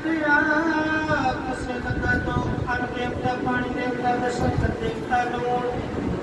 पिया कुसे देवता तो हर देवता पानी देवता दशरथ देवता लूण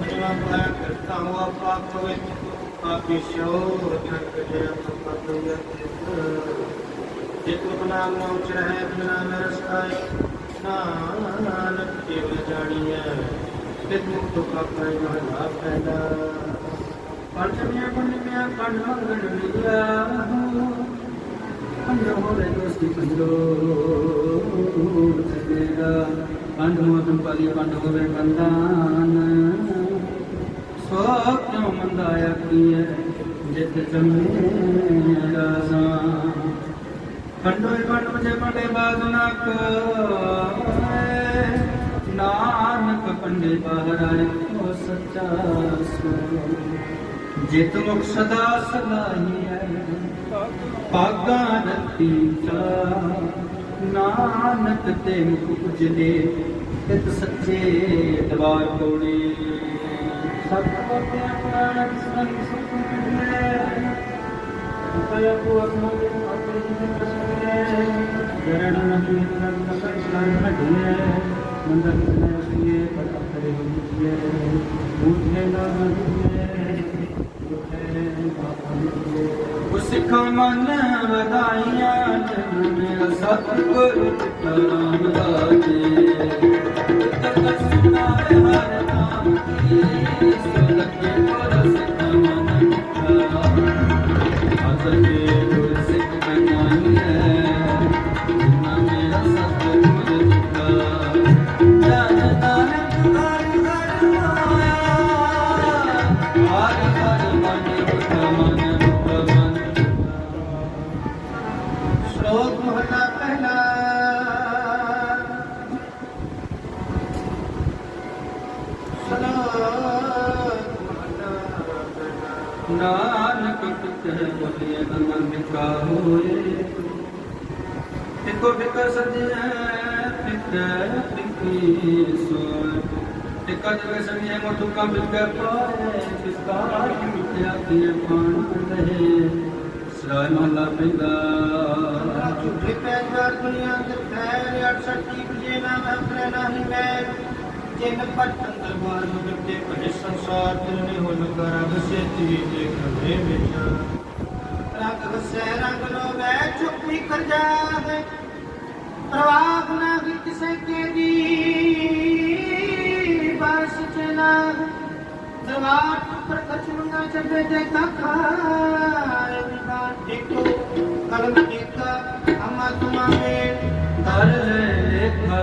मेरा भय करता हुआ पाप हुए पापी शो ढंग जया पाप हुआ जित नाम न उच रहे बिना न रसाए नानक केव जानिए तित मुक्त का पाए महा पैदा पंचमिया पुण्य में कण मंगल मिलिया ਪੰਡੋ ਸਵੇਰਾ ਪੰਡ ਮੋਤਮ ਪਾਲੀ ਪੰਡ ਹੋਵੇ ਬੰਦਾਨ ਸੋ ਕਿਉ ਮੰਦਾਇਆ ਕੀਏ ਜਿਤ ਜਮੇ ਰਾਜ਼ਾ ਪੰਡੋਏ ਪੰਡ ਮਜੇ ਪੰਡੇ ਬਾਗ ਨਾ ਕੋਏ ਨਾਨਕ ਪੰਡੇ ਬਾਹਰ ਆਏ ਕੋ ਸੱਚਾ ਸੋ ਜਿਤ ਮੁਖ ਸਦਾ ਸਲਾਹੀ ਹੈ। ਪਾਗਾ ਰਤੀ ਨਾਨਕ ਤੇ ਮੁਖ ਉਜਲੇ, ਤਿਤ ਸੱਚੇ ਦਵਾਰ ਕੋੜੇ ਸਤ ਕੋਟਿ ਪ੍ਰਾਣ ਸੰਗ ਸੁਖ ਉਪਯ ਕੋ ਅਸਮੇ ਆਪੇ ਜੀ ਪ੍ਰਸੰਗੇ। ਗਰਣ ਨਦੀ ਨੰਦ ਨਕਰ ਸਲਾਮ ਹਟਿਏ ਮੰਦਰ ਨੇ ਅਸੀਏ ਪਤਾ ਕਰੇ ਹੋਈਏ ਬੂਝੇ ਨਾ ਮਦੀਏ ਦੁਖੇ ਬਾਪਾ ਨੇ ਸਿੱਖ ਮਨ ਵਧਾਈਆਂ ਜਨ ਮੇਰਾ ਸਤਿਗੁਰ ਰਾਮ ਰਾਜੇ। ਤਤ ਸੁਨਾਏ ਹਰ ਨਾਮ ਕੀ ਸੁਲਕੇ ਕੋਲ ਸਿੱਖ ਮਨ ਅਸਕੇ ਨਾਨਕ ਕਿਤੇ ਬੋਲੇ ਮਨ ਵਿਕਾ ਹੋਏ ਇਕੋ ਵਿਕਾ ਸਜਿਆ ਫਿਕਰ ਫਿਕੀ ਸੋਏ। ਇਕਾ ਜਗ ਸਜਿਆ ਮੋਟੂ ਕਾ ਵਿਕਾ ਪਾਏ ਵਿਕਾਰ ਮਿਟਿਆ ਕੀ ਪਾਣ ਰਹੇ। ਸਰਾਇ ਮਹਲਾ ਪੈਂਦਾ। ਝੂਠੇ ਪੈਦਾਰ ਦੁਨੀਆ ਦੇ ਫੈਲ 68 ਵਜੇ ਨਾਮ ਆਪਣੇ ਨਹੀਂ ਮੈਂ ਜਿਨ ਪਟਨ ਦਰਬਾਰ ਨੂੰ ਦਿੱਤੇ ਭਜੇ ਸੰਸਾਰ ਤਿਨੇ ਹੋ ਲਗਾ ਰਬ ਸੇ ਤੀ ਦੇਖ ਵੇ ਵਿਚਾ। ਰੰਗ ਵਸੈ ਰੰਗ ਲੋ ਵੈ ਚੁੱਪੀ ਕਰ ਜਾਵੇ ਪ੍ਰਵਾਹ ਨਾ ਵੀ ਕਿਸੇ ਕੇ ਦੀ। ਬਸ ਚਲਾ ਦਰਬਾਰ ਉੱਪਰ ਕਛੁੰਗਾ ਜਬੇ ਦੇ ਤਖਾਏ ਵਿਕਾਰ ਦੇਖੋ ਕਲਮ ਦੇਖਾ ਅਮਾ ਤੁਮਾਵੇ ਕਰ ਲੈ, ਲੇਖਾ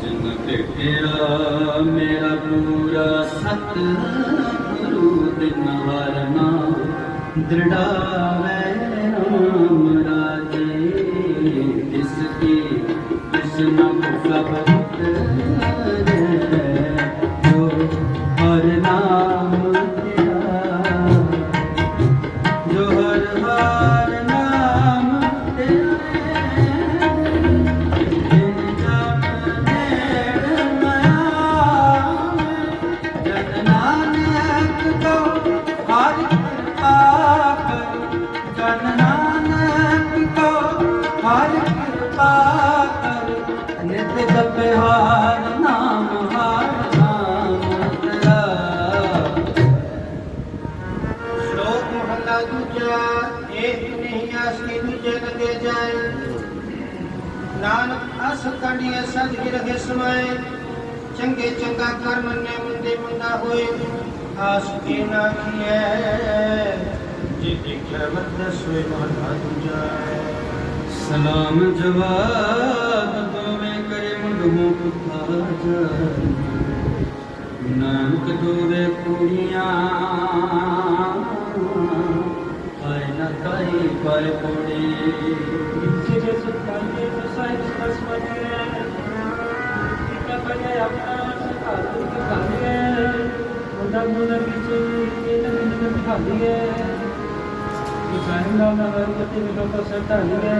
ਜਿਨ ਭੇਟਿਆ ਮੇਰਾ ਪੂਰਾ ਸਤ ਗੁਰੂ ਦਿਨ ਹਰਨਾ ਦ੍ਰਿੜਾਵੇ ਨਾਮ ਰਾਜੇ ਤਿਸ ਕੀ ਕ੍ਰਿਸ਼ਨ ਸਭ ਇੱਕ ਨਹੀਂ ਆਸੀ ਦੂਜੇ ਲਗੇ ਜਾਏ ਨਾਨਕ ਅਸ ਕੰਡੀਏ ਸਦ ਹੀ ਸਮਾਏ ਚੰਗੇ ਚੰਗਾ ਕਰ ਮੰਨੇ ਮੁੰਦੇ ਮੁੰਦਾ ਹੋਏ ਆਸ ਕੀ ਨਾ ਕੀਏ ਜੇ ਦੇਖਿਆ ਮਤ ਸੋਏ ਮਹਲਾ ਦੂਜਾ ਸਲਾਮ ਜਵਾਬ ਦੋਵੇਂ ਕਰੇ ਮੁੰਡੂ ਪੁੱਠਾ ਨਾਨਕ ਦੋਵੇਂ ਕੁੜੀਆਂ ਆਏ ਨਾ ਕਾਈ ਪਾਏ ਪੋੜੀ ਜਿਸੇ ਸਤਾਈਏ ਸਸਾਈ ਸਸਮਨੇ ਟਿਕਾ ਕਰੇ ਆਪਣਾ ਸਕਾਲ ਦੀ ਖਾਲੀਏ ਮੁੰਡਾ ਮੁੰਡਾ ਵਿੱਚ ਇਹ ਤਾਂ ਮੈਨੂੰ ਦਿਖਾਲੀਏ ਇਸਾਨ ਦਾ ਨਗਰ ਕਤੇ ਮਿਲੋ ਕੋ ਸਤਾਲੀਏ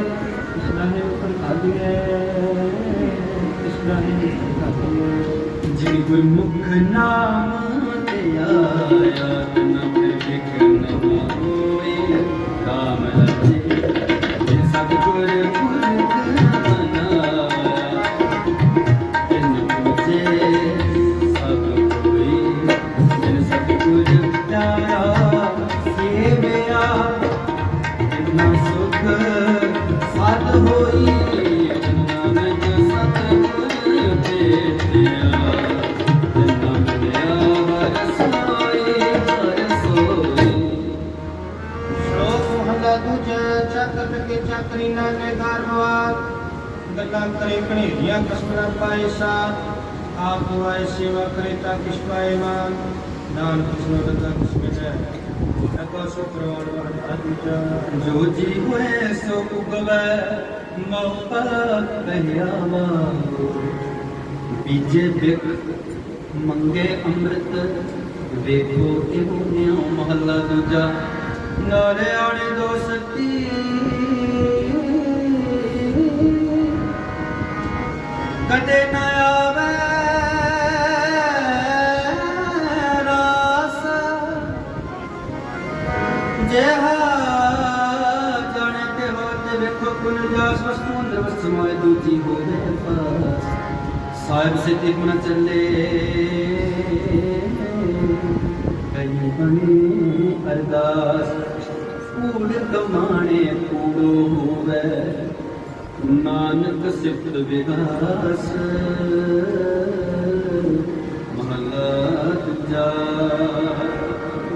ਕੇ ਚੱਕਰੀ ਨਾਨੇ ਗਾਰਵਾਰ ਗੱਲਾਂ ਕਰੇ ਕਣੇਰੀਆਂ ਕਸਮਰਾ ਪਾਏ ਸਾਥ। ਆਪ ਵਾਏ ਸੇਵਾ ਕਰੇ ਤਾਂ ਕਿਸ ਪਾਏ ਮਾਨ। ਨਾਨਕ ਕਿਸਨੋ ਲੱਗਾ ਕਿਸ ਵਿੱਚ। ਹੈ ਅਕਾ ਸੋ ਪ੍ਰਵਾਨ ਵਾਲਾ ਦੂਜਾ ਮੰਗੇ। ਅੰਮ੍ਰਿਤ। ਵੇਖੋ ਇਹੋ ਨਿਉ ਮਹੱਲਾ ਦੂਜਾ। ਨਾਲੇ ਆਣੇ ਦੋ ਸਤੀ ਕਦੇ ਨਾ ਆਵੇ ਰਾਸ। ਜਿਹਾ ਜਾਣੇ ਤੇ ਹੋ ਵੇਖੋ ਕੁਲ ਜਾਸ ਵਸਤੂ ਅੰਦਰ ਵਸਤੂ ਮੋਏ ਦੂਜੀ ਹੋ ਦੇ ਪਾਸ। ਸਾਹਿਬ ਸੇ ਤੇ ਮਨ ਚੱਲੇ। ਕਈ ਬਣੀ ਅਰਦਾਸ। ਕੂੜ ਕਮਾਣੇ ਕੂੜੋ ਹੋਵੇ। ਨਾਨਕ ਸਿਫਤ ਵਿਗਾਸ। ਮਹਲਾ ਦੂਜਾ।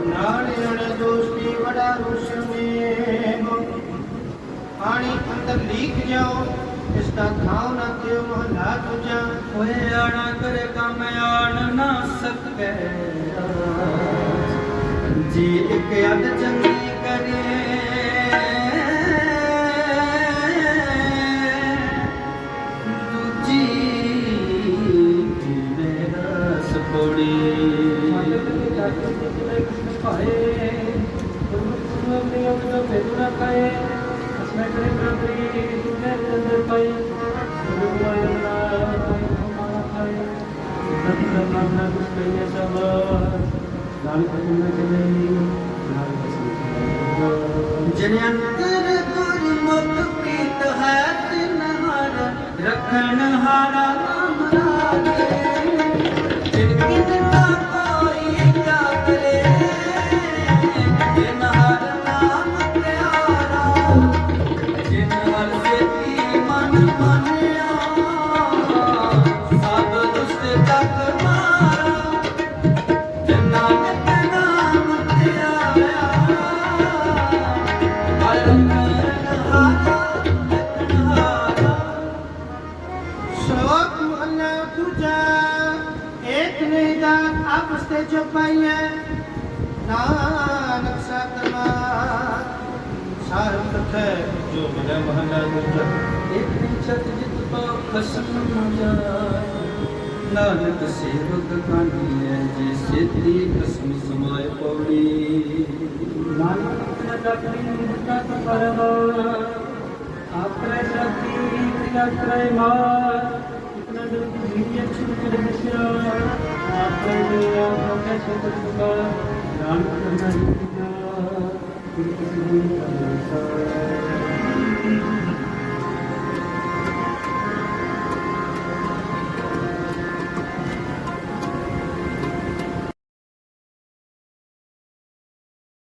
ਨਾਲੇ ਦੋਸਤੀ ਵਡਾ ਰੁਸ਼ਮੇ ਪਾਣੀ ਅੰਦਰ ਲੀਕ ਜਾਓ, ਇਸ ਦਾ ਥਾਉ ਨਾ ਤੇ ਮਹਲਾ ਦੂਜਾ। ਓਏ ਆਣਾ ਕਰੇ ਕੰਮ, ਆਣ ਨਾ ਸਕੈ ਜੀ ਇੱਕ ਅੱਧ ਚੰਗੀ ਕਰੇ। ਜਿਵੇਂ ਕੁਛ ਪਾਏ ਗੁਰਮੁਖ ਸੁਨੋ ਨਿਯਮ ਦਾ ਭੇਦ ਨਾ ਖਾਏ ਅਸਮੈ ਕਰੇ ਬਰਾਬਰੀ ਦੁਨੇ ਅੰਦਰ ਪਾਏ। ਗੁਰੂ ਮਾਇਆ ਨਾ ਪਾਏ ਹਮਾਰਾ ਖਾਏ ਸਤ ਨਾਮ ਨਾ ਕੁਛ ਕਹੀਏ ਸਭ। ਨਾਲ ਪਤਨ ਚਲੇ ਨਾਲ ਪਸੰਦ ਜਿਨ ਅੰਤਰ ਗੁਰਮੁਖ ਪ੍ਰੀਤ ਹੈ, ਤਿਨ ਹਰ ਰਖਣ ਹਾਰਾ ਸਾਹਿਬ ਤਖੈ ਜੋ ਮਿਲੇ ਮਹਲਾ ਦੂਜਾ ਇੱਕ ਛਤ ਜਿਤ ਪਾ ਖਸਮ ਜਾਏ ਨਾਨਕ ਸੇਵਕ ਕਾਂਡੀਐ ਜੇ ਸੇਤੀ ਕਸਮ ਸਮਾਏ ਪੌੜੀ ਨਾਨਕ ਨਦਕਰੀ ਨਿਤਤ ਪਰਮੋ ਆਪਰੇ ਸਤੀ ਤ੍ਰਿਗਤਰੇ ਮਾਰ ਇਤਨਾ ਦੁਖ ਜੀਵਿ ਅਛੁ ਕਰ ਦਿਸ਼ਾ ਆਪਰੇ ਦੇ ਆਪਕੇ ਸੁਖ ਸੁਖ ਨਾਨਕ ਨਾਨਕ Thank you.